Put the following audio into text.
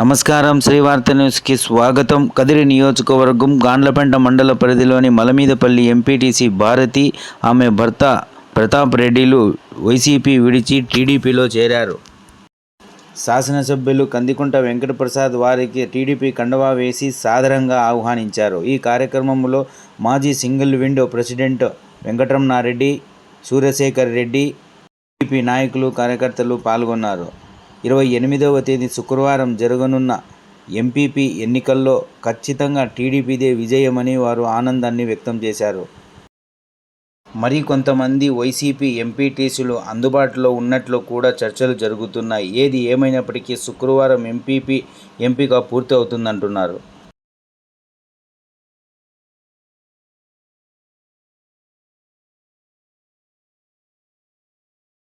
నమస్కారం. శ్రీవార్త న్యూస్కి స్వాగతం. కదిరి నియోజకవర్గం గాండ్లపెంట మండల పరిధిలోని మలమీదపల్లి ఎంపీటీసీ భారతి ఆమె భర్త ప్రతాప్ రెడ్డిలు వైసీపీ విడిచి టీడీపీలో చేరారు. శాసనసభ్యులు కందికుంట వెంకటప్రసాద్ వారికి టీడీపీ కండవా వేసి సాదరంగా ఆహ్వానించారు. ఈ కార్యక్రమంలో మాజీ single window president Venkataramana Reddy Suryasekhar Reddy TDP నాయకులు కార్యకర్తలు పాల్గొన్నారు. ఇరవై ఎనిమిదవ తేదీ శుక్రవారం జరగనున్న ఎంపీపీ ఎన్నికల్లో ఖచ్చితంగా టీడీపీదే విజయమని వారు ఆనందాన్ని వ్యక్తం చేశారు. మరి కొంతమంది వైసీపీ ఎంపీటీసీలు అందుబాటులో ఉన్నట్లు కూడా చర్చలు జరుగుతున్నాయి. ఏది ఏమైనప్పటికీ శుక్రవారం ఎంపీపీ ఎంపిక పూర్తి అవుతుందంటున్నారు